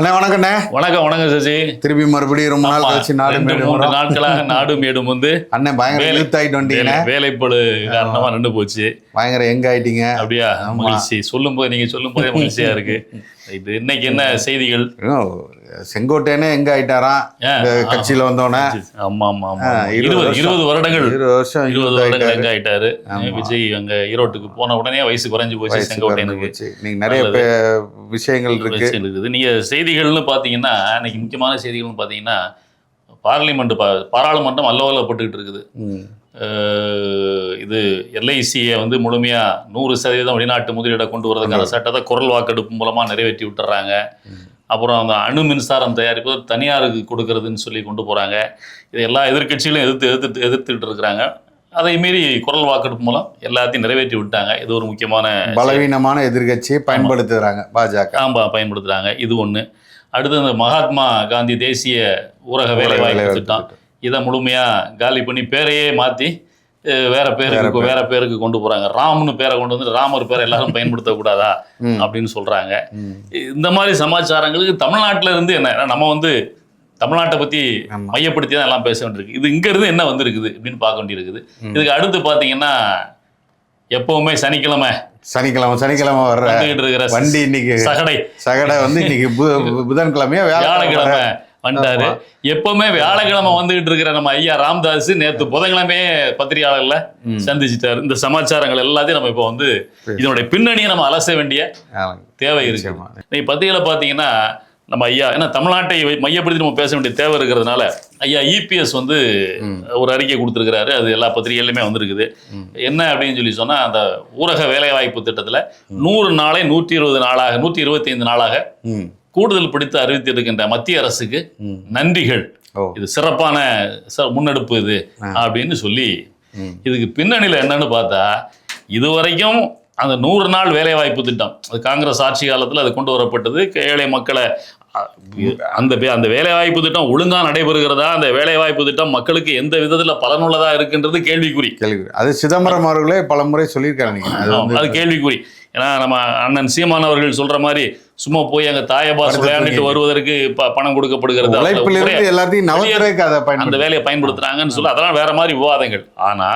அண்ணே வணக்கண்ணே வணக்கம் வணக்கம் சசி. திருப்பி மறுபடியும் ரொம்ப நாள் கழிச்சு நாடு ரெண்டு மேடு மூணு வரோம். நாட்களாக நாடு மேடும் வந்து அண்ணன் பயங்கர யூத் ஆயிட்டு வந்தீங்கண்ணே வேலை- வேலைப்பளு காரணமா நின்று போச்சு. பயங்கர எங்க ஆயிட்டீங்க. அப்படியா? மகிழ்ச்சி. சொல்லும் போது நீங்க சொல்லும் போதே மகிழ்ச்சியா இருக்கு. இது இன்னைக்கு என்ன செய்திகள்? செங்கோட்டையனே எங்க ஆயிட்டாராம் கட்சியில வந்தோடனே ஆமா ஆமா ஆமா இருபது இருபது வருடங்கள். இருபது வருஷம் இருபது வருடங்கள். எங்க ஆயிட்டாரு. விஜய் அங்க ஈரோட்டுக்கு போன உடனே வயசு குறைஞ்சு போச்சு செங்கோட்டையனுக்கு. நீங்க நிறைய விஷயங்கள் இருக்கு. இருக்குது. நீங்க செய்திகள்னு பாத்தீங்கன்னா இன்னைக்கு முக்கியமான செய்திகள்னு பாத்தீங்கன்னா பார்லிமெண்ட் பாராளுமன்றம் அல்லவல்லப்பட்டுக்கிட்டு இருக்குது. இது எல்ஐசியை வந்து முழுமையா நூறு சதவீதம் வெளிநாட்டு முதலீடை கொண்டு வரதுக்கான சட்டத்தை குரல் வாக்கெடுப்பு மூலமா நிறைவேற்றி விட்டுறாங்க. அப்புறம் அந்த அணு மின்சாரம் தயாரிப்பது தனியாருக்கு கொடுக்கறதுன்னு சொல்லி கொண்டு போறாங்க. இது எல்லா எதிர்க்கட்சிகளும் எதிர்த்து எதிர்த்து எதிர்த்துட்டு இருக்கிறாங்க. அதை மீறி குரல் வாக்கெடுப்பு மூலம் எல்லாத்தையும் நிறைவேற்றி விட்டாங்க. இது ஒரு முக்கியமான பலவீனமான எதிர்கட்சியை பயன்படுத்துறாங்க பாஜக. ஆம்பா பயன்படுத்துறாங்க. இது ஒண்ணு. அடுத்து இந்த மகாத்மா காந்தி தேசிய ஊரக வேலைவாய்ப்பு வேலைவாய்ப்பு திட்டம். இதை முழுமையா காலி பண்ணி பேரையே மாத்தி அஹ், வேற பேருக்கு வேற பேருக்கு கொண்டு போறாங்க. ராம்னு பேரை கொண்டு வந்து ராமர் பேரை எல்லாரும் பயன்படுத்தக்கூடாதா. அப்படின்னு சொல்றாங்க. இந்த மாதிரி சமாச்சாரங்களுக்கு தமிழ்நாட்டுல இருந்து என்ன நம்ம வந்து தமிழ்நாட்டை பத்தி. மையப்படுத்தி தான் எல்லாம் பேச வேண்டியிருக்கு. இது இங்க இருந்து என்ன வந்திருக்குது அப்படின்னு பார்க்க வேண்டியிருக்குது. இதுக்கு அடுத்து பாத்தீங்கன்னா எப்பவுமே சனிக்கிழமை சனிக்கிழமை சனிக்கிழமை வர்ற வந்துகிட்டு இருக்கிற வண்டி இன்னைக்கு சகடை. சகடை வந்து இன்னைக்கு புதன்கிழமையா வியாழக்கிழமை வந்தாரு எப்பவுமே வியாழக்கிழமை வந்துகிட்டு இருக்கிற நம்ம ஐயா ராம்தாஸ் நேத்து புதன்கிழமையே பத்திரிகையாளர்ல சந்திச்சிட்டாரு. இந்த சமாச்சாரங்கள் எல்லாத்தையும் நம்ம இப்போ வந்து இதனுடைய பின்னணியை நம்ம அலச வேண்டிய தேவை இருக்கு. நீங்க பத்திரிகையில பாத்தீங்கன்னா நம்ம ஐயா ஏன்னா தமிழ்நாட்டை மையப்படுத்தி நம்ம பேச வேண்டிய தேவை இருக்கிறதுனால ஐயா இபிஎஸ் வந்து ஒரு அறிக்கை கொடுத்துருக்கிறாரு. அது எல்லா பத்திரிகையிலுமே வந்திருக்குது. என்ன அப்படின்னு சொல்லி சொன்னா அந்த ஊரக வேலைவாய்ப்பு திட்டத்துல நூறு நாளை நூற்றி இருபது நாளாக நூற்றி இருபத்தி ஐந்து நாளாக. கூடுதல் பிடித்து அறிவித்திருக்கின்ற மத்திய அரசுக்கு. நன்றிகள். இது சிறப்பான முன்னெடுப்பு இது அப்படின்னு சொல்லி. இதுக்கு பின்னணியில் என்னன்னு பார்த்தா இதுவரைக்கும் அந்த நூறு நாள் வேலைவாய்ப்பு திட்டம் அது காங்கிரஸ் ஆட்சி காலத்தில் அது கொண்டு வரப்பட்டது. ஏழை மக்களை அந்த அந்த வேலைவாய்ப்பு திட்டம் ஒழுங்கா நடைபெறுகிறதா? அந்த வேலைவாய்ப்பு திட்டம் மக்களுக்கு எந்த விதத்துல பயனுள்ளதா இருக்குன்றது கேள்விக்குறி. கேள்வி அது சிதம்பரம் அவர்களே பல முறை சொல்லியிருக்காரு நீங்க. அது கேள்விக்குறி. ஏன்னா நம்ம அண்ணன் சீமான் அவர்கள் சொல்ற மாதிரி சும்மா போய் அங்க தாயபாஸ் விளையாண்டுட்டு. வருவதற்கு பணம் கொடுக்கப்படுகிறது எல்லாத்தையும் அந்த வேலையை பயன்படுத்துறாங்கன்னு சொல்லி அதெல்லாம் வேற மாதிரி விவாதங்கள் ஆனா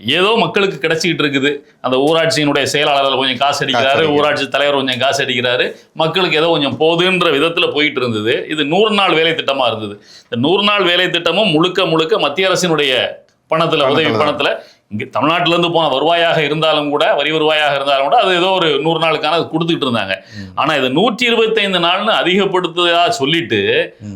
ஏதோ மக்களுக்கு கிடைச்சிக்கிட்டு இருக்குது அந்த ஊராட்சியினுடைய செயலாளர் கொஞ்சம் காசு அடிக்கிறாரு. ஊராட்சி தலைவர் கொஞ்சம் காசு அடிக்கிறாரு மக்களுக்கு ஏதோ கொஞ்சம் போதுன்ற விதத்துல போயிட்டு இருந்தது இது நூறு நாள் வேலை திட்டமா இருந்தது இந்த நூறு நாள் வேலை திட்டமும் முழுக்க முழுக்க மத்திய அரசினுடைய பணத்துல உதவி பணத்துல. இங்க தமிழ்நாட்டுல இருந்து போன வருவாயாக இருந்தாலும் கூட வரி வருவாயாக இருந்தாலும் கூட அது ஏதோ ஒரு நூறு நாளுக்கான அது கொடுத்துட்டு இருந்தாங்க. ஆனா இது நூற்றி இருபத்தைந்து நாள்னு அதிகப்படுத்துதா சொல்லிட்டு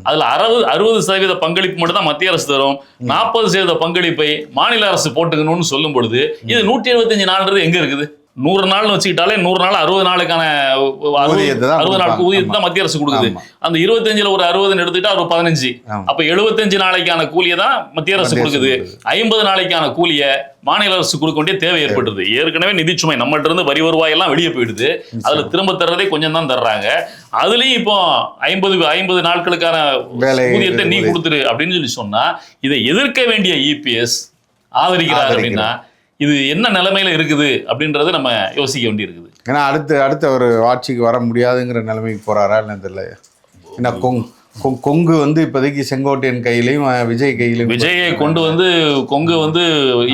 அதுல அறுபது அறுபது சதவீத பங்களிப்பு மட்டும் தான் மத்திய அரசு தரும். நாற்பது சதவீத பங்களிப்பை மாநில அரசு போட்டுக்கணும்னு சொல்லும் பொழுது இது நூற்றி இருபத்தஞ்சு நாள்ன்றது எங்க இருக்குது? நூறு நாள்னு வச்சுக்கிட்டாலே நூறு நாள் அறுபது நாளுக்கான அறுபது நாளுக்கு. ஊதியத்தை தான் மத்திய அரசு கொடுக்குது. அந்த இருபத்தஞ்சுல ஒரு அறுபதுன்னு எடுத்துக்கிட்டா ஒரு பதினஞ்சு. அப்ப எழுபத்தஞ்சு நாளைக்கான கூலியை தான் மத்திய அரசு கொடுக்குது. ஐம்பது நாளைக்கான கூலியை மாநில அரசு கொடுக்க வேண்டிய தேவை ஏற்படுது ஏற்கனவே நிதிச்சுமை நம்மகிட்ட இருந்து வரி வருவாய் எல்லாம் வெளியே போயிடுது அதுல திரும்ப தர்றதே கொஞ்சம் தான் தர்றாங்க அதுலயும் இப்போ ஐம்பது ஐம்பது நாட்களுக்கான ஊதியத்தை நீ. கொடுத்துரு அப்படின்னு சொல்லி சொன்னா இதை எதிர்க்க வேண்டிய இபிஎஸ் ஆதரிக்கிறார் அப்படின்னா இது என்ன நிலைமையில இருக்குது அப்படின்றத நம்ம யோசிக்க வேண்டியிருக்குது. ஏன்னா அடுத்து அடுத்த ஒரு ஆட்சிக்கு வர முடியாதுங்கிற நிலைமைக்கு போறாரா என்னன்னு தெரியல ஏன்னா கொங் கொங்கு வந்து இப்போதைக்கு செங்கோட்டையன் கையிலையும் விஜய் கையிலையும் விஜயை கொண்டு வந்து கொங்கு வந்து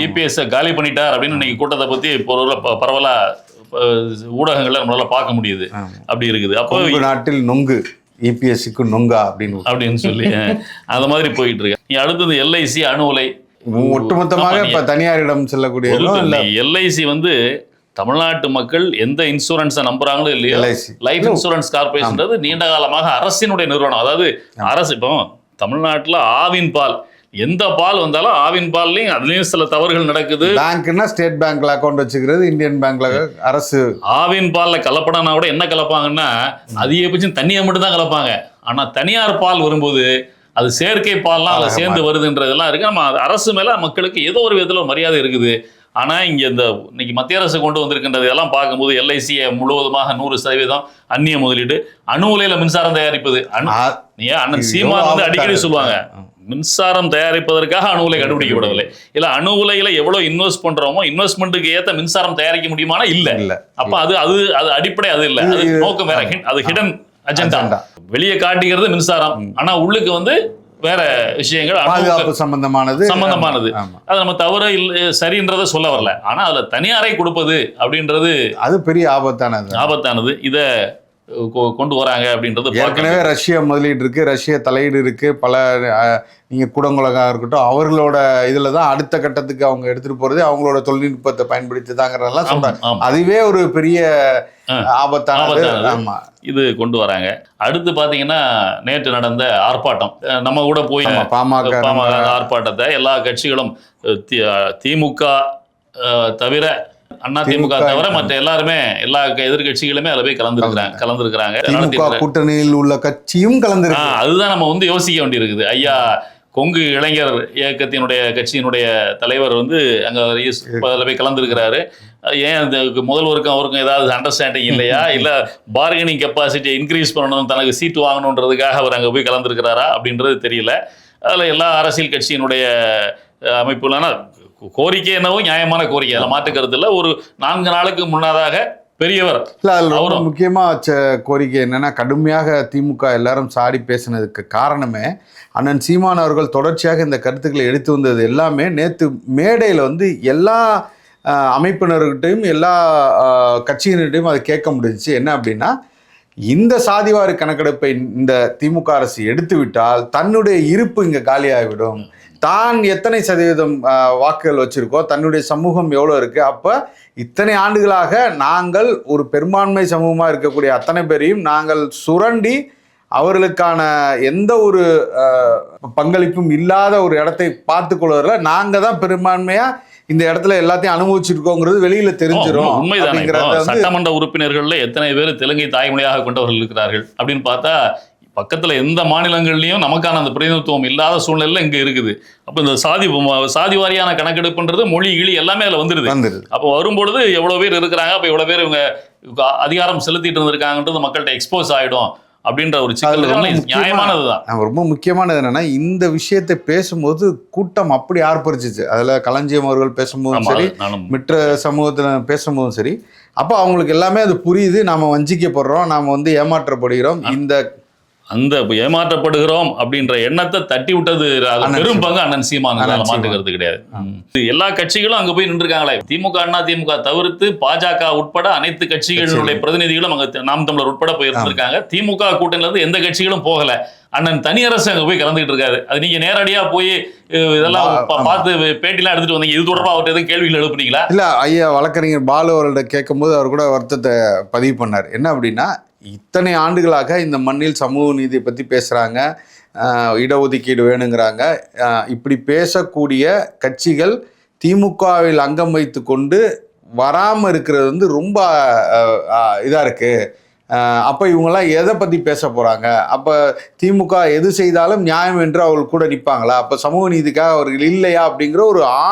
இபிஎஸ் காலி பண்ணிட்டார் அப்படின்னு இன்னைக்கு கூட்டத்தை பத்தி இப்போ ஒரு ப- பரவலா அஹ், ஊடகங்கள்ல நம்மளால பார்க்க முடியுது. அப்படி இருக்குது. அப்போ நாட்டில் நொங்கு இபிஎஸ்சிக்கு நொங்கா அப்படின்னு. அப்படின்னு சொல்லி அந்த மாதிரி போயிட்டு இருக்கு. நீ அடுத்தது எல்ஐசி அணு உலை ஒட்டுமொத்தமாக இப்ப தனியாரிடம் செல்லக்கூடிய எல்ஐசி வந்து தமிழ்நாட்டு மக்கள் எந்த இன்சூரன்ஸை நம்புறாங்களோ இல்லையோ LIC. லைஃப் இன்சூரன்ஸ் கார்பரேஷன்றது நீண்ட காலமாக அரசினுடைய நிறுவனம். அதாவது அரசு இப்போ தமிழ்நாட்டுல ஆவின் பால். எந்த பால் வந்தாலும் ஆவின் பால்லையும் அதுலயும் சில தவறுகள் நடக்குது. பேங்க்னா ஸ்டேட் பேங்க்ல அக்கௌண்ட் வச்சுக்கிறது இந்தியன் பேங்க்ல அரசு. ஆவின் பால்ல கலப்படம்னா கூட என்ன கலப்பாங்கன்னா அதிகபட்சம் தண்ணியை மட்டும் தான் கலப்பாங்க. ஆனா தனியார் பால் வரும்போது அது செயற்கை பால்லாம் அதில் சேர்ந்து வருதுன்றதெல்லாம் இருக்கு. நம்ம அரசு மேல மக்களுக்கு ஏதோ ஒரு விதத்துல மரியாதை இருக்குது. ஆனா இங்க இந்த இன்னைக்கு மத்திய அரசு கொண்டு வந்திருக்கின்றது எல்லாம் பார்க்கும்போது எல்ஐசியை முழுவதுமாக நூறு சதவீதம் அந்நிய முதலீடு அணு உலையில மின்சாரம் தயாரிப்பது அணு அண்ணன் எவ்வளவு வந்து அடிக்கடி. சொல்லுவாங்க. மின்சாரம் தயாரிப்பதற்காக அணு உலை கண்டுபிடிக்கப்படவில்லை. இல்ல அணு உலையில எவ்வளவு இன்வெஸ்ட் பண்றோமோ இன்வெஸ்ட்மெண்ட்டுக்கு ஏத்த மின்சாரம் தயாரிக்க முடியுமானா இல்ல. இல்ல. அப்ப அது அது அது அடிப்படை அது இல்ல. அது நோக்கம் வேற. அது ஹிடன் அஜெண்டா. வெளியே காட்டிக்கிறது மின்சாரம். ஆனா உள்ளுக்கு வந்து வேற விஷயங்கள் பாதுகாப்பு சம்பந்தமானது. சம்பந்தமானது. அது நம்ம தவறு இல்ல சரின்றத சொல்ல வரல. ஆனா அதுல தனியாரை கொடுப்பது அப்படின்றது அது பெரிய ஆபத்தானது. ஆபத்தானது. இத கொண்டு வராங்க அப்படின்றது ஏற்கனவே ரஷ்யா முதலீடு இருக்கு ரஷ்ய தலையீடு இருக்கு பல நீங்க கூடங்குளகா இருக்கட்டும் அவர்களோட இதுல தான் அடுத்த கட்டத்துக்கு அவங்க எடுத்துட்டு போறது அவங்களோட தொழில்நுட்பத்தை பயன்படுத்தி தாங்கிறதெல்லாம் ஆமா. அதுவே ஒரு பெரிய ஆ. ஆபத்தானது ஆபத்தானது. ஆமா இது கொண்டு வராங்க அடுத்து பாத்தீங்கன்னா நேற்று நடந்த ஆர்ப்பாட்டம் நம்ம கூட போய் பாமக பாமக ஆர்ப்பாட்டத்தை எல்லா கட்சிகளும் திமுக தவிர அண்ணா திமுக தவிர மற்ற எல்லாருமே எல்லா எதிர்க்கட்சிகளுமே அதுல போய் கலந்துருக்கிறாங்க. கலந்துருக்கிறாங்க. திமுக கூட்டணியில் உள்ள கட்சியும் கலந்துருக்கு ஆ, அதுதான் நம்ம வந்து யோசிக்க வேண்டியிருக்குது. ஐயா கொங்கு இளைஞர் இயக்கத்தினுடைய கட்சியினுடைய தலைவர் வந்து அங்க அதுல போய் கலந்துருக்கிறாரு. ஏன் அந்த முதல்வருக்கும் அவருக்கும் ஏதாவது அண்டர்ஸ்டாண்டிங் இல்லையா? இல்ல பார்கெனிங் கெப்பாசிட்டியை இன்க்ரீஸ் பண்ணணும் தனக்கு சீட்டு வாங்கணுன்றதுக்காக அவர் அங்க போய் கலந்துருக்கிறாரா அப்படின்றது தெரியல. அதுல எல்லா அரசியல் கட்சியினுடைய அமைப்புலனா கோரிக்கை என்னவோ நியாயமான கோரிக்கை. அதில் மாற்று கருத்து இல்ல. ஒரு நான்கு நாளுக்கு முன்னதாக பெரியவர் இல்ல அதுல ரொம்ப அவரும். முக்கியமா வச்ச கோரிக்கை என்னன்னா கடுமையாக திமுக எல்லாரும் சாடி பேசினதுக்கு காரணமே அண்ணன் சீமான் அவர்கள் தொடர்ச்சியாக இந்த கருத்துக்களை எடுத்து வந்தது எல்லாமே நேத்து மேடையில வந்து எல்லா அமைப்பினர்கிட்டையும் எல்லா கட்சியினர்கிட்டையும் அதை கேட்க முடிஞ்சுச்சு. என்ன அப்படின்னா இந்த சாதிவாரி கணக்கெடுப்பை இந்த திமுக அரசு எடுத்து விட்டால் தன்னுடைய இருப்பு இங்க காலியாகிவிடும். தான் எத்தனை சதவீதம் வாக்குகள் வச்சிருக்கோ தன்னுடைய சமூகம் எவ்வளோ இருக்கு அப்ப இத்தனை ஆண்டுகளாக நாங்கள் ஒரு பெரும்பான்மை சமூகமாக இருக்கக்கூடிய அத்தனை பேரையும் நாங்கள் சுரண்டி அவர்களுக்கான எந்த ஒரு அஹ், பங்களிப்பும் இல்லாத ஒரு இடத்தை பார்த்து கொள்வதில் நாங்கள் தான் பெரும்பான்மையா இந்த இடத்துல எல்லாத்தையும் அனுபவிச்சிருக்கோங்கிறது வெளியில தெரிஞ்சிரும் உண்மை- உண்மைதானே சட்டமன்ற உறுப்பினர்கள்ல எத்தனை பேர் தெலுங்கை தாய்மொழியாக கொண்டவர்கள் இருக்கிறார்கள் அப்படின்னு பார்த்தா பக்கத்துல எந்த மாநிலங்கள்லயும் நமக்கான அந்த பிரதிநிதித்துவம் இல்லாத சூழ்நிலை இங்க இருக்குது. அப்ப இந்த சாதி சாதி வாரியான கணக்கெடுப்புன்றது மொழி கிளி எல்லாமே அதுல வந்துருது. வந்துருது. அப்போ வரும்பொழுது எவ்வளவு பேர் இருக்கிறாங்க அப்ப எவ்வளவு பேர் இவங்க அதிகாரம் செலுத்திட்டு இருந்திருக்காங்கன்றது மக்கள்கிட்ட எக்ஸ்போஸ் ஆயிடும் அப்படின்ற ஒரு சிக்கல் நியாயமானதுதான். நம்ம ரொம்ப முக்கியமானது என்னன்னா இந்த விஷயத்தை பேசும்போது கூட்டம் அப்படி ஆர்ப்பரிச்சிச்சு. அதுல களஞ்சியம் அவர்கள் பேசும்போதும் சரி மற்ற சமூகத்தில் பேசும்போதும் சரி. அப்போ அவங்களுக்கு எல்லாமே அது புரியுது. நாம வஞ்சிக்கப்படுறோம். நாம வந்து ஏமாற்றப்படுகிறோம். இந்த அந்த ஏமாற்றப்படுகிறோம் அப்படின்ற எண்ணத்தை தட்டி விட்டது பெரும். பங்கு அண்ணன் சீமான். கருத்து கிடையாது. எல்லா கட்சிகளும் அங்க போய் நின்றுருக்காங்களே. திமுக அண்ணா திமுக தவிர்த்து பாஜக உட்பட அனைத்து கட்சிகளுடைய பிரதிநிதிகளும் அங்க நாம் தமிழர் உட்பட போய் இருந்திருக்காங்க. திமுக கூட்டணியில இருந்து எந்த கட்சிகளும் போகல. அண்ணன் தனியரசு அங்க போய் கலந்துகிட்டு இருக்காரு. அது நீங்க நேரடியா போய் இதெல்லாம். பார்த்து பேட்டிலாம் எடுத்துட்டு வந்தீங்க. இது தொடர்பா அவர்கிட்ட எதுவும் கேள்விகள் எழுப்புனீங்களா? இல்ல ஐயா வழக்கறிஞர் பாலு அவர்கள்ட்ட கேட்கும்போது அவர் கூட வருத்தத்தை பதிவு பண்ணார். என்ன அப்படின்னா இத்தனை ஆண்டுகளாக இந்த மண்ணில் சமூக நீதியை பற்றி பேசுகிறாங்க இடஒதுக்கீடு வேணுங்கிறாங்க. இப்படி பேசக்கூடிய கட்சிகள் திமுகவில் அங்கம் வைத்து கொண்டு வராமல் இருக்கிறது வந்து ரொம்ப இதாக இருக்குது அப்போ இவங்கெல்லாம் எதை பற்றி பேச போகிறாங்க அப்போ திமுக எது செய்தாலும் நியாயம் என்று அவர்கள் கூட நிற்பாங்களா அப்போ சமூக நீதிக்காக அவர்கள் இல்லையா அப்படிங்கிற ஒரு ஆ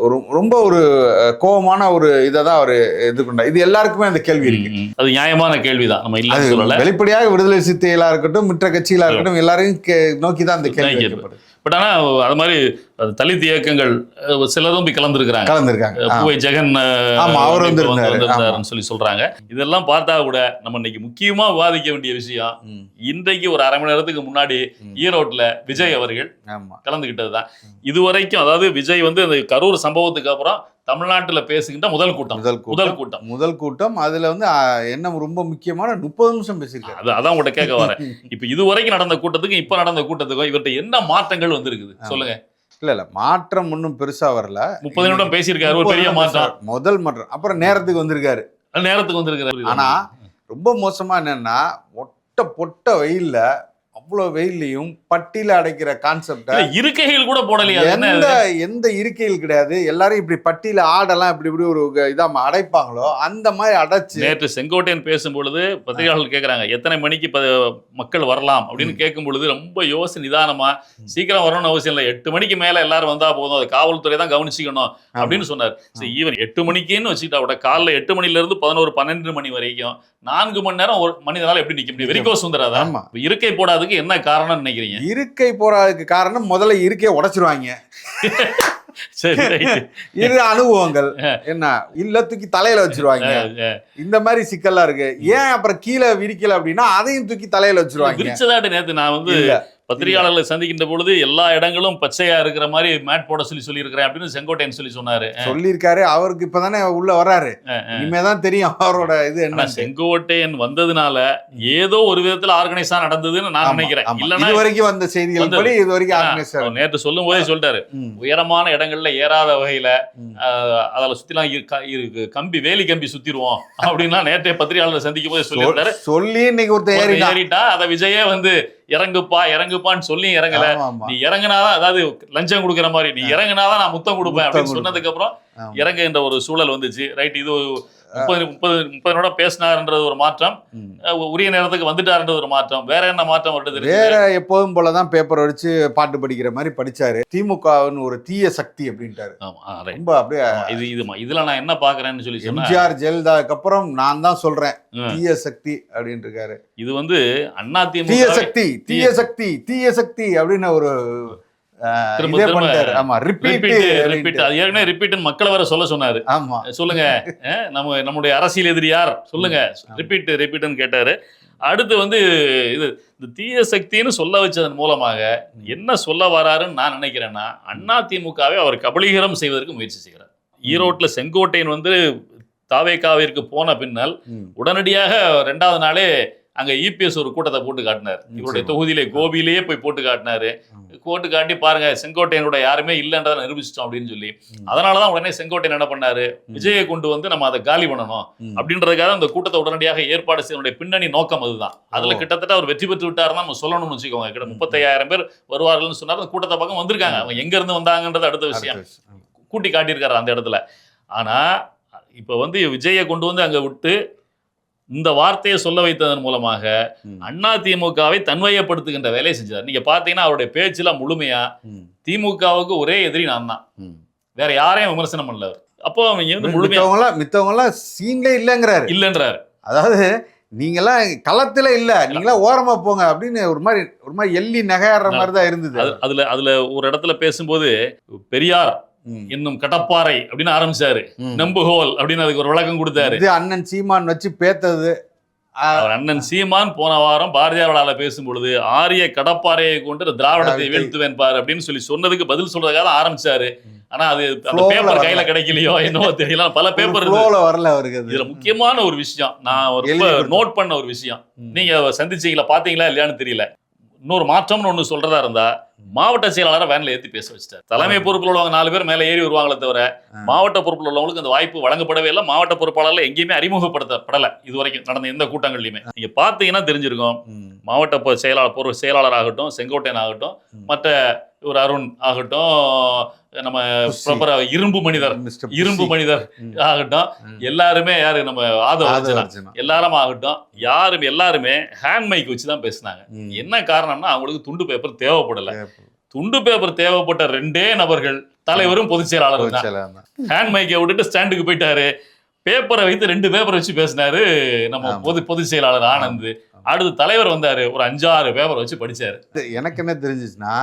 ஒரு ரொம்ப ஒரு அஹ், கோவமான ஒரு இதை தான் அவர் எதிர்கொண்டார். இது எல்லாருக்குமே அந்த கேள்வி இருக்கு. அது நியாயமான கேள்விதான். நம்ம அது இல்லைன்னு சொல்லல. வெளிப்படையாக விடுதலை சித்தைகளா இருக்கட்டும் மற்ற கட்சிகளா இருக்கட்டும் எல்லாரையும் நோக்கி தான் அந்த கேள்வி. பட் ஆனா அது மாதிரி தலித் இயக்கங்கள் சிலரும் போய் கலந்துருக்கிறாங்க. கலந்துருக்காங்க. பூவை ஜெகன் அவர். வந்திருந்தாருன்னு சொல்லி சொல்றாங்க. இதெல்லாம் பார்த்தா கூட நம்ம இன்னைக்கு முக்கியமா விவாதிக்க வேண்டிய விஷயம் இன்றைக்கு ஒரு அரை மணி நேரத்துக்கு முன்னாடி ம். ஈரோட்ல விஜய் அவர்கள் ஆமா. கலந்துகிட்டது தான் இதுவரைக்கும் அதாவது விஜய் வந்து அந்த கரூர் சம்பவத்துக்கு அப்புறம் தமிழ்நாட்டுல பேசுகின்ற முதல் கூட்டம். முதல் முதல் கூட்டம். முதல் கூட்டம். அதுல வந்து என்ன ரொம்ப முக்கியமான முப்பது நிமிஷம் பேசியிருக்காரு. அது அதான் உங்கள்கிட்ட கேட்க வரேன். இப்ப இதுவரைக்கும் நடந்த கூட்டத்துக்கும் இப்ப நடந்த கூட்டத்துக்கும் இவர்கிட்ட என்ன மாற்றங்கள் வந்திருக்குது? சொல்லுங்க. இல்ல இல்ல. மாற்றம் ஒன்றும் பெருசா வரல. முப்பது நிமிடம் பேசியிருக்காரு ஒரு பெரிய மாற்றம். முதல் மாற்றம். அப்புறம் நேரத்துக்கு வந்திருக்காரு. நேரத்துக்கு வந்திருக்கிறாரு. ஆனா ரொம்ப மோசமா என்னன்னா ஒட்ட பொட்ட வெயில்ல அவ்வளவு வெயில்லையும் பட்டியில அடைக்கிற கான்செப்ட இருக்கைகள் கூட போடலையா? எந்த எந்த இருக்கையில் கிடையாது. எல்லாரும் இப்படி பட்டியில ஆடெல்லாம் இப்படி இப்படி ஒரு இதா அடைப்பாங்களோ அந்த மாதிரி அடைச்சு நேற்று செங்கோட்டையன் பேசும் பொழுது பத்திரிகையாளர்கள் கேட்குறாங்க எத்தனை மணிக்கு ப- மக்கள் வரலாம்? அப்படின்னு கேட்கும் பொழுது ரொம்ப யோசி நிதானமா சீக்கிரம் வரணும்னு அவசியம் இல்லை. எட்டு மணிக்கு மேல எல்லாரும் வந்தா போதும். அது காவல்துறை தான் கவனிச்சுக்கணும். அப்படின்னு சொன்னார். ஈவன் எட்டு மணிக்குன்னு வச்சுக்கிட்டா கூட காலைல எட்டு மணில இருந்து பதினோரு பன்னெண்டு மணி வரைக்கும் நான்கு மணி நேரம் ஒரு மனிதனால எப்படி நிக்க முடியும்? வெரிகோ சுந்தராதா ஆமா. இருக்கை போடாததுக்கு என்ன காரணம்னு நினைக்கிறீங்க? இருக்கை போறதுக்கு காரணம் முதல்ல இருக்கையை உடைச்சிருவாங்க. சரி இது அனுபவங்கள். என்ன? இல்ல தூக்கி தலையில வச்சிருவாங்க. இந்த மாதிரி சிக்கல்லாம் இருக்கு. ஏன் அப்புறம் கீழே விரிக்கல அப்படின்னா அதையும் தூக்கி தலையில வச்சிருவாங்க. நேத்து நான் வந்து பத்திரிகையாளர்களை சந்திக்கின்ற பொழுது எல்லா இடங்களும் பச்சையா இருக்கிற மாதிரி மேட் போட சொல்லி சொல்லியிருக்கிறேன் அப்படின்னு செங்கோட்டையன் சொல்லி சொன்னாரு. சொல்லியிருக்காரு. அவருக்கு இப்பதானே உள்ள வராரு. இனிமேதான் தெரியும் அவரோட இது என்ன செங்கோட்டையன் வந்ததுனால ஏதோ ஒரு விதத்துல ஆர்கனைஸா நடந்ததுன்னு நான் நினைக்கிறேன். இல்லன்னா இது வரைக்கும் வந்த செய்திகள். படி இது வரைக்கும் ஆ, ஆர்கனைசர் அவர் நேற்று சொல்லும் போதே சொல்லிட்டாரு. உயரமான இடங்கள்ல ஏறாத வகையில அதில் சுத்திலாம் கம்பி வேலி கம்பி சுத்திருவோம் அப்படின்னா நேற்றைய பத்திரிகையாளர் சந்திக்கும் போதே சொல்லியிருந்தாரு. சொல்லி இன்னைக்கு ஒருத்தர் ஏறிட்டா அதை விஜயே வந்து இறங்குப்பா இறங்குப்பான்னு சொல்லி இறங்கல. நீ இறங்குனாதான் அதாவது லஞ்சம் கொடுக்குற மாதிரி நீ இறங்குனாதான் நான் முத்தம் கொடுப்பேன் அப்படின்னு சொன்னதுக்கு அப்புறம். இறங்குகின்ற ஒரு சூழல் வந்துச்சு ரைட் இது முப்பது முப்பது முப்பது நிமிடம் பேசினார்ன்றது ஒரு மாற்றம். உரிய நேரத்துக்கு வந்துட்டாருன்றது ஒரு மாற்றம். வேற என்ன மாற்றம் வருது வேற எப்போதும் போலதான் பேப்பர் வச்சு பாட்டு படிக்கிற மாதிரி படிச்சாரு. திமுகவின் ஒரு தீய சக்தி அப்படின்ட்டாரு. ரொம்ப அப்படியே இது இது இதுல நான் என்ன பாக்குறேன்னு சொல்லி எம்ஜிஆர் ஜெயலலிதாக்கு அப்புறம் நான் தான் சொல்றேன். தீய சக்தி அப்படின்னு இருக்காரு இது வந்து அண்ணா தீய சக்தி தீய சக்தி தீய சக்தி அப்படின்னு ஒரு இதே பண்ணிட்டாரு. ஆமா ரிப்பீட் ரிப்பீட் ரிப்பீட் அது ஏற்கனவே ரிப்பீட் மக்களை வர சொல்ல சொன்னாரு. ஆமா. சொல்லுங்க. நம்ம நம்முடைய அரசியல் எதிரி யார்? சொல்லுங்க. ரிப்பீட் ரிப்பீட்னு கேட்டாரு. அடுத்து வந்து இது இந்த தீய சக்தின்னு சொல்ல வச்சதன் மூலமாக என்ன சொல்ல வராருன்னு நான் நினைக்கிறேன்னா அண்ணா திமுகவை அவர் கபலீகரம் செய்வதற்கு முயற்சி செய்கிறார். ஈரோட்டில் செங்கோட்டையன் வந்து தாவேக்காவிற்கு போன பின்னால். உடனடியாக ரெண்டாவது நாளே அங்க இபிஎஸ் ஒரு கூட்டத்தை போட்டு காட்டினார். இவருடைய. தொகுதியிலே கோபியிலேயே போய் போட்டு காட்டினாரு. போட்டு காட்டி பாருங்க செங்கோட்டையனோட யாருமே இல்லைன்றதை நிரூபிச்சிட்டோம் அப்படின்னு சொல்லி. ம். அதனாலதான் உடனே செங்கோட்டையன் என்ன பண்ணாரு? விஜயை கொண்டு வந்து நம்ம அதை காலி பண்ணணும். அப்படின்றதுக்காக அந்த கூட்டத்தை உடனடியாக ஏற்பாடு செய்யனுடைய பின்னணி நோக்கம் அதுதான். அதுல. கிட்டத்தட்ட அவர் வெற்றி பெற்று விட்டாருன்னா நம்ம சொல்லணும்னு வச்சுக்கோங்க. கிட்ட முப்பத்தையாயிரம் பேர் வருவார்கள்னு சொன்னாரு. அந்த கூட்டத்தை பக்கம் வந்திருக்காங்க. அவங்க எங்க இருந்து வந்தாங்கன்றது அடுத்த விஷயம். கூட்டி காட்டியிருக்காரு அந்த இடத்துல. ஆனா இப்ப வந்து விஜயை கொண்டு வந்து அங்க விட்டு இந்த வார்த்தையை சொல்ல வைத்ததன் மூலமாக. அண்ணா திமுகவை தன்மையப்படுத்துகின்ற வேலையை செஞ்சார் நீங்க பாத்தீங்கன்னா அவருடைய பேச்சுல முழுமையா. திமுகவுக்கு ஒரே எதிரி நான் தான். வேற யாரையும் விமர்சனம் பண்ணல. அப்போ அவங்க வந்து முழுமையா மித்தவங்களாம் மித்தவங்களாம் சீன்லே இல்லைங்கிறாரு இல்லைன்றாரு அதாவது நீங்கெல்லாம் களத்துல இல்ல நீங்களாம் ஓரமா போங்க அப்படின்னு ஒரு மாதிரி ஒரு மாதிரி எள்ளி நகையாடுற மாதிரி தான் இருந்தது அது- அதுல அதுல ஒரு இடத்துல பேசும்போது பெரியார் ம். என்னும் கடப்பாறை அப்படின்னு ஆரம்பிச்சாரு. நம்புகோல் அப்படின்னு அதுக்கு ஒரு விளக்கம் கொடுத்தாரு. அண்ணன் சீமான் வச்சு பேத்தது. அவர் அண்ணன் சீமான் போன வாரம் பாரதியாரால பேசும் பொழுது ஆரிய கடப்பாறையை கொண்டு திராவிடத்தை வீழ்த்துவேன் பாரு அப்படின்னு சொல்லி சொன்னதுக்கு பதில் சொல்றதுக்காக ஆரம்பிச்சாரு. ஆனா அது அந்த பேப்பர். கையில கிடைக்கலையோ என்னவோ தெரியல. பல பேப்பர் வரல அவருக்கு இதுல முக்கியமான ஒரு விஷயம். நான் கொடுத்தேன். நோட் பண்ண ஒரு விஷயம். நீங்க சந்திச்சீங்களா பாத்தீங்களா இல்லையான்னு தெரியல. இன்னொரு மாற்றம்னு ஒண்ணு சொல்றதா இருந்தா மாவட்ட செயலாளரை வேன்ல ஏத்தி பேச வச்சிட்டார் தலைமை பொறுப்புல உள்ளவங்க நாலு பேர் மேல ஏறி வருவாங்களே தவிர. மாவட்ட பொறுப்புல உள்ளவங்களுக்கு அந்த வாய்ப்பு வழங்கப்படவே இல்லை மாவட்ட பொறுப்பாளர்ல எங்கேயுமே அறிமுகப்படுத்தப்படல இது வரைக்கும் நடந்த எந்த கூட்டங்கள்லயுமே நீங்க பாத்தீங்கன்னா தெரிஞ்சிருக்கும். மாவட்ட செயலாளர் பொருள் செயலாளர் ஆகட்டும் செங்கோட்டையன் ஆகட்டும். மற்ற ஒரு அருண் ஆகட்டும் நம்ம ஆ இரும்பு மனிதர் இரும்பு. மனிதர். ஆகட்டும். எல்லாருமே யாரு நம்ம ஆதவ. எல்லாரும் ஆகட்டும் யாரும் எல்லாருமே ஹேண்ட் மைக் வச்சு தான் பேசினாங்க. என்ன காரணம்னா அவங்களுக்கு துண்டு பேப்பர் தேவைப்படல. துண்டு பேப்பர் தேவைப்பட்ட ரெண்டே நபர்கள் தலைவரும் பொதுச் தான் தான். ஹேண்ட் மைக்கை விட்டுட்டு ஸ்டாண்டுக்கு போயிட்டாரு பேப்பரை வைத்து ரெண்டு பேப்பர் வச்சு பேசினாரு நம்ம. பொது பொதுச் செயலாளர் ஆனந்த் அடுத்து தலைவர் வந்தாரு. ஒரு அஞ்சாறு பேப்பர் வச்சு படிச்சாரு. எனக்கு என்ன தெரிஞ்சிச்சுன்னா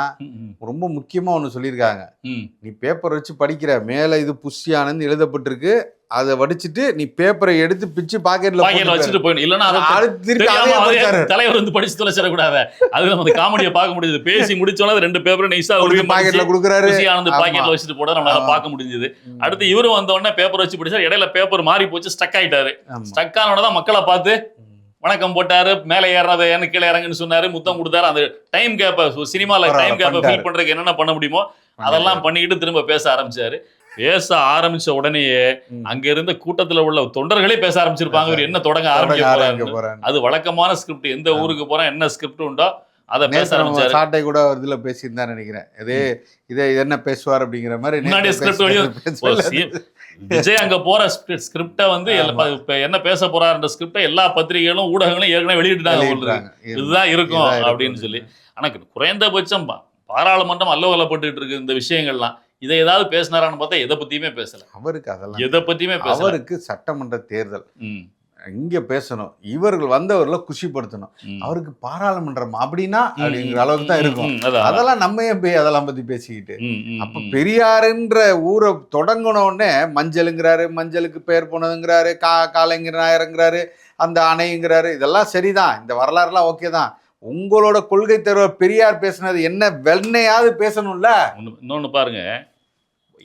ரொம்ப முக்கியமா ஒண்ணு சொல்லியிருக்காங்க. நீ பேப்பர் வச்சு படிக்கிற மேல இது புஷி ஆனந்த் எழுதப்பட்டிருக்கு. அதை வடிச்சிட்டு நீ பேப்பரை எடுத்து பிச்சு பாக்கெட்ல பாக்கெட்ல வச்சுட்டு போயிடும் இல்லன்னா. தலைவர் வந்து படிச்சு தொலைச்சிடக்கூடாது. அது நம்ம காமெடியை பார்க்க முடியுது. பேசி முடிச்சோன்னா ரெண்டு பேப்பர் நைஸா அவருக்கு பாக்கெட்ல குடுக்குறாரு. ஆனந்த். பாக்கெட்ல வச்சுட்டு போட நம்மளால. பார்க்க முடிஞ்சது. அடுத்து இவரும் வந்த உடனே பேப்பர் வச்சு படிச்சாரு. இடையில பேப்பர் மாறி போச்சு ஸ்டக் ஆயிட்டாரு. ஸ்டக் ஆன உடனே தான் மக்களை பார்த்து வணக்கம் போட்டாரு மேலே ஏறாத ஏன்னு கீழே இறங்குன்னு சொன்னாரு முத்தம் கொடுத்தாரு அந்த டைம் கேப்ப சினிமால டைம் கேப்ப. ஃபில் பண்றதுக்கு என்னென்ன பண்ண முடியுமோ அதெல்லாம் பண்ணிக்கிட்டு திரும்ப பேச ஆரம்பிச்சாரு பேச ஆரம்பிச்ச உடனேயே. அங்க இருந்த கூட்டத்துல உள்ள தொண்டர்களே பேச ஆரம்பிச்சிருப்பாங்க என்ன தொடங்க ஆரம்பிக்க போறாரு. அது வழக்கமான ஸ்கிரிப்ட் எந்த ஊருக்கு போறா என்ன ஸ்கிரிப்ட் உண்டோ அதை பேச ஆரம்பிச்சாரு. சாட்டை கூட ஒரு இதுல பேசியிருந்தா நினைக்கிறேன். இதே இதே என்ன பேசுவார் அப்படிங்கிற மாதிரி. ஒரு சி- விஜய் அங்க போற ஸ்கிரிப்டை வந்து என்ன பேச போறாருன்ற ஸ்கிரிப்டை எல்லா பத்திரிகைகளும் ஊடகங்களும் ஏற்கனவே வெளியிட்டுட்டாங்க. இதுதான் இருக்கும். அப்படின்னு சொல்லி. ஆனா குறைந்தபட்சம் பாராளுமன்றம் அல்லவலப்பட்டு இருக்கு இந்த விஷயங்கள்லாம். இதை ஏதாவது பேசினாரான்னு பார்த்தா எதை பத்தியுமே பேசல. அவருக்கு அதெல்லாம் எதை பத்தியுமே பேசல. அவருக்கு சட்டமன்ற தேர்தல். இங்க பேசணும். இவர்கள் வந்தவர்களை குஷிப்படுத்தணும். அவருக்கு பாராளுமன்றம் அப்படின்னா அப்படிங்கிற அளவுக்கு தான் இருக்கும். அதெல்லாம் நம்ம ஏன் போய் அதெல்லாம் பத்தி பேசிக்கிட்டு? அப்ப. பெரியாருன்ற ஊரை தொடங்கின உடனே மஞ்சளுங்கிறாரு மஞ்சளுக்கு பேர் போனதுங்கிறாரு கா காலைங்கிற நாயருங்கிறாரு அந்த அணைங்கிறாரு இதெல்லாம் சரிதான். இந்த வரலாறுலாம் ஓகே தான். உங்களோட கொள்கை தலைவர் பெரியார் பேசுனது என்ன வெண்ணையாவது பேசணும்ல? ஒண்ணு- இன்னொன்னு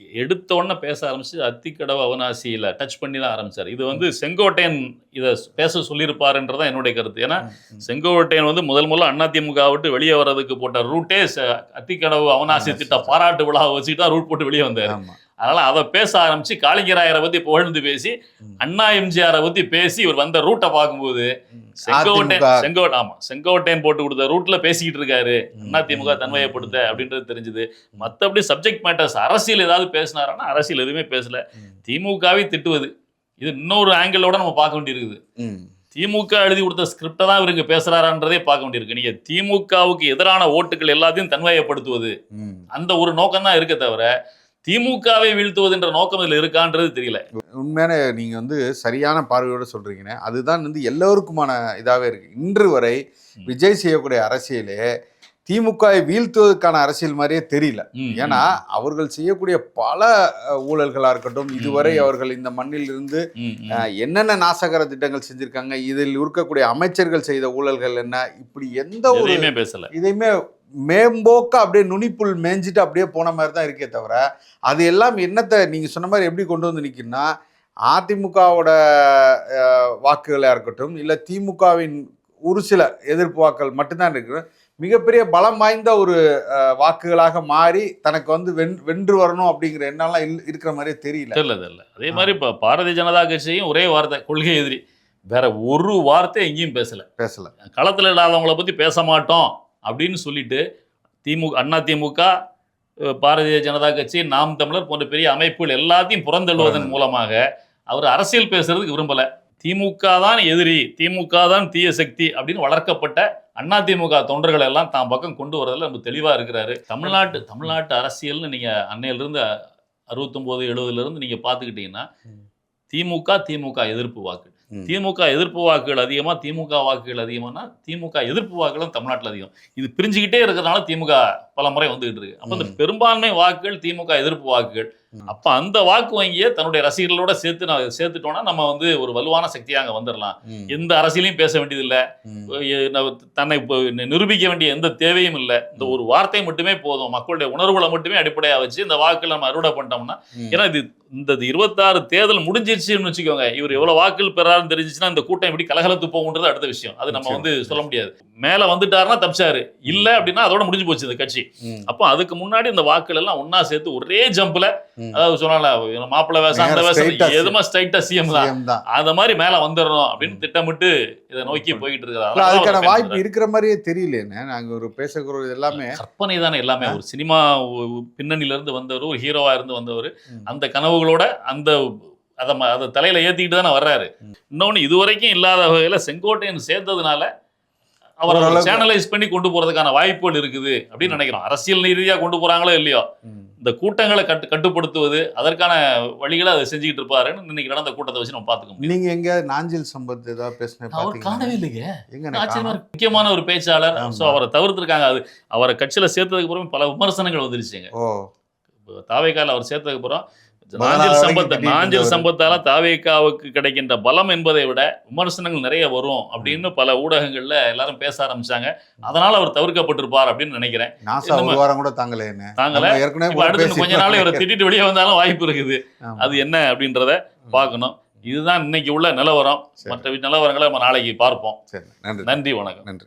பாருங்க எடுத்த உடனே பேச ஆரம்பிச்சு அத்திக்கடவு அவனாசியில டச் பண்ணி தான் ஆரம்பிச்சார். இது வந்து செங்கோட்டையன் இதை பேச சொல்லியிருப்பாருன்றதான் என்னுடைய கருத்து. ஏன்னா செங்கோட்டையன் வந்து முதல் முதல்ல அதிமுக விட்டு வெளியே வர்றதுக்கு போட்ட ரூட்டே அத்திக்கடவு அவனாசி திட்ட பாராட்டு விழாவை வச்சுட்டு தான் ரூட் போட்டு வெளியே வந்தார். அதனால அதை பேச ஆரம்பிச்சு காளிங்கராயரை பத்தி புகழ்ந்து பேசி. அண்ணா எம்ஜிஆரை பத்தி பேசி இவர் வந்த ரூட்டை பார்க்கும்போது செங்கோட்டையன் அதிமுக செங்கோட் ஆமா செங்கோட்டையன் போட்டு கொடுத்த ரூட்ல பேசிக்கிட்டு இருக்காரு ம். அதிமுக தன்மையப்படுத்த அப்படின்றது தெரிஞ்சுது மத்தபடி சப்ஜெக்ட் மேட்டர்ஸ் அரசியல் ஏதாவது பேசினாருன்னா அரசியல் எதுவுமே பேசல. திமுகவை திட்டுவது இது இன்னொரு ஆங்கிளோட நம்ம பார்க்க வேண்டியிருக்குது. திமுக எழுதி கொடுத்த ஸ்கிரிப்டை தான் இவருங்க பேசுறாரான்றதே பார்க்க வேண்டியிருக்கு நீங்க திமுகவுக்கு எதிரான ஓட்டுகள் எல்லாத்தையும் தன்மையப்படுத்துவது. அந்த ஒரு நோக்கம் தான் இருக்க தவிர திமுகவை வீழ்த்துவதுன்ற நோக்கம் இதுல இருக்கான்றது தெரியல. உண்மையான நீங்க வந்து சரியான பார்வையோட சொல்றீங்கன்னு. அதுதான் வந்து எல்லோருக்குமான இதாவே இருக்கு. இன்று வரை. விஜய் செய்யக்கூடிய அரசியலே திமுகவை வீழ்த்துவதற்கான அரசியல் மாதிரியே தெரியல. ஏன்னா அவர்கள் செய்யக்கூடிய பல அஹ், ஊழல்களா இருக்கட்டும் இதுவரை. அவர்கள் இந்த மண்ணில் இருந்து என்னென்ன நாசகர திட்டங்கள் செஞ்சிருக்காங்க இதில் இருக்கக்கூடிய அமைச்சர்கள் செய்த ஊழல்கள் என்ன இப்படி எந்த ஒரு பேசல. இதையுமே மேம்போக்க அப்படியே நுனிப்புல் மேய்ஞ்சிட்டு அப்படியே போன மாதிரி தான் இருக்கே தவிர அது எல்லாம் என்னத்தை நீங்க சொன்ன மாதிரி எப்படி கொண்டு வந்து நிற்குன்னா அதிமுகவோட அஹ், வாக்குகளா இருக்கட்டும் இல்லை திமுகவின் ஒரு சில எதிர்ப்பு வாக்குகள் மட்டும்தான் இருக்கு மிகப்பெரிய பலம் வாய்ந்த ஒரு வாக்குகளாக மாறி தனக்கு வந்து வென் வென்று வரணும் அப்படிங்கிற எண்ணம்லாம் இல்ல- இருக்கிற மாதிரியே தெரியல. தெரியல தெரியல. அதே மாதிரி இப்போ பாரதிய ஜனதா கட்சியும் ஒரே வார்த்தை கொள்கை எதிரி. வேற ஒரு வார்த்தை எங்கேயும் பேசல. பேசல. களத்தில் இல்லாதவங்கள பத்தி பேச மாட்டோம். அப்படின்னு சொல்லிட்டு திமுக அண்ணா திமுக பாரதிய ஜனதா கட்சி நாம் தமிழர் போன்ற பெரிய அமைப்புகள் எல்லாத்தையும் புறந்தள்ளுவதன் மூலமாக அவர் அரசியல் பேசுறதுக்கு விரும்பல திமுக தான் எதிரி திமுக தான் தீய சக்தி அப்படின்னு வளர்க்கப்பட்ட அண்ணா திமுக தொண்டர்கள் எல்லாம் தான் பக்கம் கொண்டு வரதுல ரொம்ப தெளிவா இருக்கிறாரு தமிழ்நாட்டு தமிழ்நாட்டு அரசியல்னு நீங்க அன்னையிலிருந்து அறுபத்தொம்போது எழுபதுல இருந்து நீங்க பாத்துக்கிட்டீங்கன்னா ம். திமுக திமுக எதிர்ப்பு வாக்கு. திமுக எதிர்ப்பு வாக்குகள் அதிகமா திமுக வாக்குகள் அதிகமானா திமுக எதிர்ப்பு வாக்குகள் தமிழ்நாட்டில் அதிகம் இது பிரிஞ்சுக்கிட்டே இருக்கிறதுனால திமுக பல முறை வந்துகிட்டு இருக்கு அப்ப இந்த. பெரும்பான்மை வாக்குகள் திமுக எதிர்ப்பு வாக்குகள். அப்ப அந்த வாக்கு வங்கியை தன்னுடைய ரசிகர்களோட சேர்த்து நான் சேர்த்துட்டோம்னா நம்ம வந்து ஒரு வலுவான சக்தியா அங்க வந்துடலாம். எந்த அரசியலையும் பேச. எ- ந- தன்னை நிரூபிக்க வேண்டிய எந்த தேவையும் இல்லை இந்த ஒரு வார்த்தை மட்டுமே போதும் மக்களுடைய உணர்வுகளை மட்டுமே அடிப்படையா வச்சு இந்த வாக்குகளை நம்ம அறுவடை பண்ணிட்டோம்னா. ஏன்னா இது இந்த இருபத்தாறு தேர்தல் முடிஞ்சிருச்சுன்னு வச்சுக்கோங்க இவர் எவ்வளவு வாக்குகள் பெறாருன்னு தெரிஞ்சிச்சுன்னா இந்த கூட்டம் எப்படி கலகலத்து போகுன்றது அடுத்த விஷயம் அது நம்ம. வந்து சொல்ல முடியாது மேல வந்துட்டாருன்னா தப்பிச்சாரு இல்ல அப்படின்னா அதோட முடிஞ்சு போச்சு இந்த கட்சி. அப்போ அதுக்கு முன்னாடி இந்த வாக்குகள் எல்லாம் ஒண்ணா சேர்த்து ஒரே ஜம்ப்ல. அதாவது சொன்னால மாப்பிள்ளை வேஷம் அந்த வேஷம் எதுமா ஸ்ட்ரைட்டா சிஎம் தான். அந்த மாதிரி மேல வந்துடணும் அப்படின்னு திட்டமிட்டு இதை நோக்கி போயிட்டு இருக்காரு அதுக்கான வாய்ப்பு இருக்கிற மாதிரியே தெரியலேன்னு நாங்க ஒரு பேசக்கூடிய எல்லாமே. கற்பனை தானே எல்லாமே. ஒரு சினிமா பின்னணியில இருந்து வந்தவர் ஒரு ஹீரோவா இருந்து வந்தவர். அந்த கனவுகளோட அந்த அதை அதை தலையில ஏத்திக்கிட்டு தானே வர்றாரு. ம். இன்னொன்னு இதுவரைக்கும் இல்லாத வகையில செங்கோட்டையன் சேர்த்ததுனால அவரை. சேனலைஸ் பண்ணி கொண்டு போறதுக்கான வாய்ப்புகள் இருக்குது அப்படின்னு நினைக்கிறோம். அரசியல் ரீதியா கொண்டு போறாங்களோ இல்லையோ. இந்த கூட்டங்களை கட்டு கட்டுப்படுத்துவது அதற்கான வழிகளை அதை செஞ்சுக்கிட்டு இருப்பாருன்னு இன்னைக்கு நடந்த கூட்டத்தை வச்சு நம்ம பார்த்துக்க முடியும். நீங்க எங்க நாஞ்சில் சம்பத் ஏதாவது பேசின அவர் காணவே இல்லைங்க எங்க. முக்கியமான ஒரு பேச்சாளர். ஸோ அவரை தவிர்த்திருக்காங்க. அது அவரை கட்சியில சேர்த்ததுக்கு அப்புறம் பல விமர்சனங்கள் வந்துருச்சுங்க. ஓ. தாவேக்கால அவர் சேர்த்ததுக்கு அப்புறம் நாஞ்சில் சம்பத் நாஞ்சில். சம்பத்தால தாவேக்காவுக்கு கிடைக்கின்ற பலம் என்பதை விட விமர்சனங்கள் நிறைய வரும் அப்படின்னு பல ஊடகங்கள்ல எல்லாரும் பேச ஆரம்பிச்சாங்க. அதனால அவர் தவிர்க்கப்பட்டிருப்பார் அப்படின்னு நினைக்கிறேன். வாரம் கூட தாங்கல நம்ம ஏற்கனவே அடுத்து கொஞ்ச நாள் இவரை திட்டிட்டு வெளியே வந்தாலும் வாய்ப்பு இருக்குது. அது என்ன அப்படின்றத பார்க்கணும். இதுதான் இன்னைக்கு உள்ள நிலவரம். மற்ற நிலவரங்களை நம்ம நாளைக்கு பார்ப்போம். நன்றி வணக்கம். நன்றி.